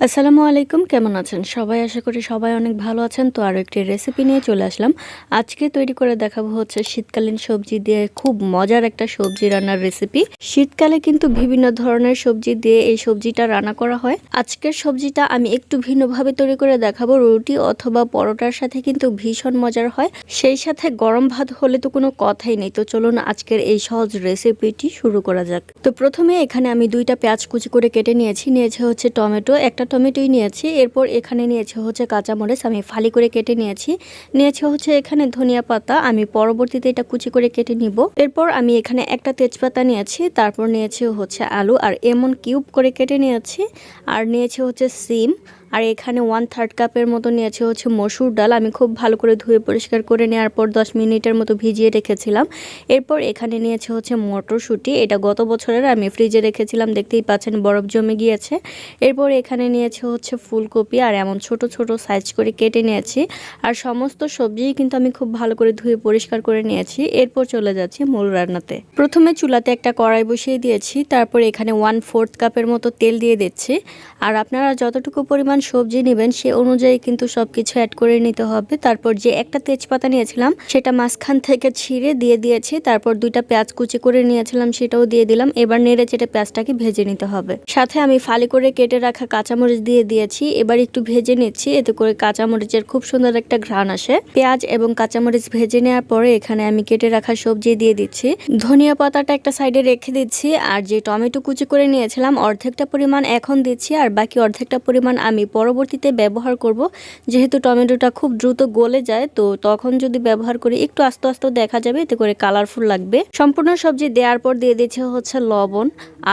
আসসালামু আলাইকুম, কেমন আছেন? সবাই আশা করি সবাই অনেক ভালো আছেন। তো আরও একটি রেসিপি নিয়ে চলে আসলাম। আজকে তৈরি করে দেখাবো হচ্ছে শীতকালীন সবজি দিয়ে খুব মজার একটা সবজি রান্নার রেসিপি শীতকালে কিন্তু বিভিন্ন ধরনের সবজি দিয়ে এই সবজিটা রান্না করা হয়। আজকের সবজিটা আমি একটু ভিন্নভাবে তৈরি করে দেখাবো। রুটি অথবা পরোটার সাথে কিন্তু ভীষণ মজার হয়। সেই সাথে গরম ভাত হলে তো কোনো কথাই নেই। তো চলুন আজকের এই সহজ রেসিপিটি শুরু করা যাক। তো প্রথমে এখানে আমি দুইটা পেঁয়াজ কুচি করে কেটে নিয়েছি। নিয়েছে হচ্ছে টমেটো, একটা টমেটোই নিয়েছি। এরপর এখানে নিয়েছে হচ্ছে কাঁচামরিচ, আমি ফালি করে কেটে নিয়েছি। নিয়েছে হচ্ছে এখানে ধনিয়া পাতা, আমি পরবর্তীতে এটা কুচি করে কেটে নিব। এরপর আমি এখানে একটা তেজপাতা নিয়েছি, তারপর নিয়েছে হচ্ছে আলু, আর এমন কিউব করে কেটে নিয়েছি। আর নিয়েছে হচ্ছে সিম আর এখানে ওয়ান থার্ড কাপের মতো নিয়েছে হচ্ছে মসুর ডাল। আমি খুব ভালো করে ধুয়ে পরিষ্কার করে নেওয়ার পর দশ মিনিটের মতো ভিজিয়ে রেখেছিলাম। এরপর এখানে নিয়েছে হচ্ছে মটরশুঁটি। এটা গত বছরের, আমি ফ্রিজে রেখেছিলাম, দেখতেই পাচ্ছেন বরফ জমে গিয়েছে। এরপর এখানে নিয়েছে হচ্ছে ফুলকপি আর এমন ছোট ছোট সাইজ করে কেটে নিয়েছি। আর সমস্ত সবজিই কিন্তু আমি খুব ভালো করে ধুয়ে পরিষ্কার করে নিয়েছি। এরপর চলে যাচ্ছি মূল রান্নাতে। প্রথমে চুলাতে একটা কড়াই বসিয়ে দিয়েছি। তারপর এখানে ওয়ান ফোর্থ কাপের মতো তেল দিয়ে দিচ্ছি। আর আপনারা যতটুকু পরিমাণ সবজি নেবেন, সে অনুযায়ী কিন্তু সবকিছু অ্যাড করে নিতে হবে। তারপর যে একটা তেজপাতা নিয়েছিলাম, সেটা মাঝখান থেকে ছিঁড়ে দিয়ে দিয়েছি। তারপর দুইটা পেঁয়াজ কুচি করে নিয়েছিলাম, সেটাও দিয়ে দিলাম। এবার নেড়ে চেটে পেঁয়াজটাকে ভেজে নিতে হবে। সাথে আমি ফালি করে কেটে রাখা কাঁচামরিচ দিয়ে দিয়েছি। এবার একটু ভেজে নিচ্ছি, এতে করে কাঁচামরিচের খুব সুন্দর একটা ঘ্রাণ আসে। পেঁয়াজ এবং কাঁচামরিচ ভেজে নেওয়ার পরে এখানে আমি কেটে রাখা সবজি দিয়ে দিচ্ছি। ধনিয়া পাতাটা একটা সাইডে রেখে দিচ্ছি, আর যে টমেটো কুচি করে নিয়েছিলাম, অর্ধেকটা পরিমাণ এখন দিচ্ছি, আর বাকি অর্ধেকটা পরিমাণ আমি পরবর্তীতে ব্যবহার করব। যেহেতু টমেটোটা খুব দ্রুত গলে যায়, তো তখন যদি ব্যবহার করি, একটু আস্তে আস্তে দেখা যাবে, এতে করে কালারফুল লাগবে। সম্পূর্ণ সবজি দেওয়ার পর দিয়ে দিচ্ছে হচ্ছে লবণ,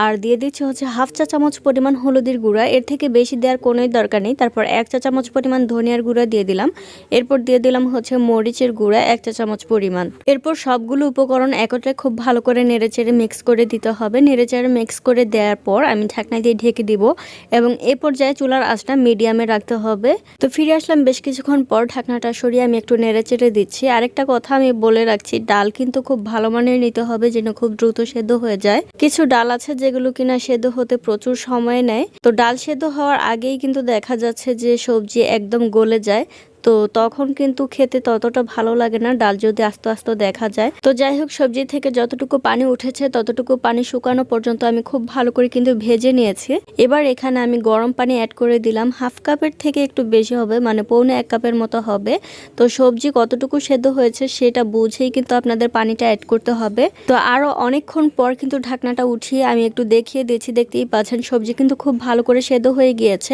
আর দিয়ে দিচ্ছে হচ্ছে হাফ চা চামচ পরিমাণ হলুদের গুঁড়া। এর থেকে বেশি দেওয়ার কোনোই দরকার নেই। তারপর এক চা চামচ পরিমাণ ধনিয়ার গুঁড়া দিয়ে দিলাম। এরপর দিয়ে দিলাম হচ্ছে মরিচের গুঁড়া, এক চা চামচ পরিমাণ। এরপর সবগুলো উপকরণ একত্রে খুব ভালো করে নেড়েচেড়ে মিক্স করে দিতে হবে। নেড়ে নেড়েচেড়ে মিক্স করে দেওয়ার পর আমি ঢাকনা দিয়ে ঢেকে দিব এবং এ পর্যায়ে চুলার আঁচটা মিডিয়ামে রাখতে হবে। তো ফিরে আসলাম বেশ কিছুক্ষণ পর ঢাকনাটা সরিয়ে আমি একটু নেড়ে চেড়ে দিচ্ছি। আরেকটা কথা আমি বলে রাখছি, ডাল কিন্তু খুব ভালো মানের নিতে হবে যেন খুব দ্রুত সেদ্ধ হয়ে যায়। কিছু ডাল আছে যেগুলো কিনা সেদ্ধ হতে প্রচুর সময় নেয়। তো ডাল সেদ্ধ হওয়ার আগেই কিন্তু দেখা যাচ্ছে যে সবজি একদম গলে যায়। তো তখন কিন্তু খেতে ততটা ভালো লাগে না। ডাল যদি আস্তে আস্তে দেখা যায়। তো যাই হোক, সবজি থেকে যতটুকু পানি উঠেছে, ততটুকু পানি শুকানো পর্যন্ত আমি খুব ভালো করে কিন্তু ভেজে নিয়েছি। এবার এখানে আমি গরম পানি অ্যাড করে দিলাম। হাফ কাপের থেকে একটু বেশি হবে মানে পৌনে এক কাপের মতো হবে। তো সবজি কতটুকু সেদ্ধ হয়েছে সেটা বুঝেই কিন্তু আপনাদের পানিটা অ্যাড করতে হবে। তো আরও অনেকক্ষণ পর কিন্তু ঢাকনাটা উঠিয়ে আমি একটু দেখিয়ে দিয়েছি দেখতেই পাচ্ছেন, সবজি কিন্তু খুব ভালো করে সেদ্ধ হয়ে গিয়েছে।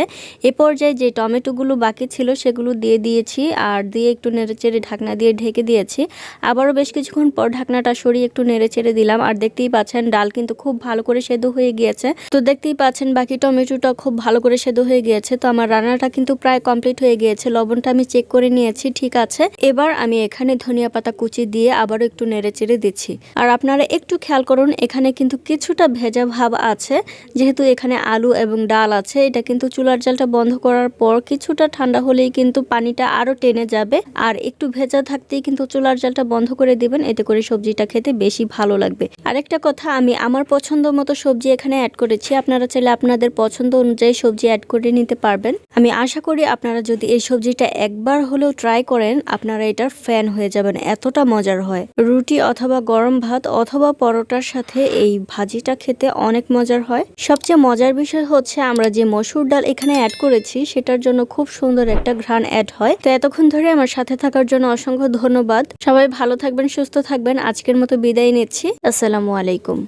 এ পর্যায়ে যে টমেটোগুলো বাকি ছিল, সেগুলো দিয়ে দিয়ে দিয়েছি আর দিয়ে একটু নেড়ে চেড়ে ঢাকনা দিয়ে ঢেকে দিয়েছি। আবারও বেশ কিছুক্ষণ পর ঢাকনাটা সরিয়ে একটু নেড়ে চেড়ে দিলাম আর দেখতেই পাচ্ছেন ডাল কিন্তু খুব ভালো করে সেদ্ধ হয়ে গিয়েছে। তো দেখতেই পাচ্ছেন বাকি টমেটোটা খুব ভালো করে সেদ্ধ হয়ে গিয়েছে। তো আমার রান্নাটা কিন্তু প্রায় কমপ্লিট হয়ে গিয়েছে। লবণটা আমি চেক করে নিয়েছি, ঠিক আছে। এবার আমি এখানে ধনিয়া পাতা কুচি দিয়ে আবারও একটু নেড়ে চেড়ে দিচ্ছি। আর আপনারা একটু খেয়াল করুন, এখানে কিন্তু কিছুটা ভেজা ভাব আছে। যেহেতু এখানে আলু এবং ডাল আছে, এটা কিন্তু চুলার জালটা বন্ধ করার পর কিছুটা ঠান্ডা হলেই কিন্তু পানিটা আরও টেনে যাবে। আর একটু ভেজা থাকতেই কিন্তু চুলার জালটা বন্ধ করে দিবেন, এতে করে সবজিটা খেতে বেশি ভালো লাগবে। আরেকটা কথা, আমি আমার পছন্দ মতো সবজি এখানে অ্যাড করেছি। আপনারা চাইলে আপনাদের পছন্দ অনুযায়ী সবজি অ্যাড করে নিতে পারবেন। আমি আশা করি আপনারা যদি এই সবজিটা একবার হলেও ট্রাই করেন, আপনারা এটার ফ্যান হয়ে যাবেন, এতটা মজার হয়। রুটি অথবা গরম ভাত অথবা পরোটার সাথে এই ভাজিটা খেতে অনেক মজার হয়। সবচেয়ে মজার বিষয় হচ্ছে, আমরা যে মসুর ডাল এখানে অ্যাড করেছি, সেটার জন্য খুব সুন্দর একটা ঘ্রাণ অ্যাড হয়। তো এতক্ষণ ধরে আমার সাথে থাকার জন্য অসংখ্য ধন্যবাদ। সবাই ভালো থাকবেন, সুস্থ থাকবেন। আজকের মতো বিদায় নিচ্ছি। আসসালামু আলাইকুম।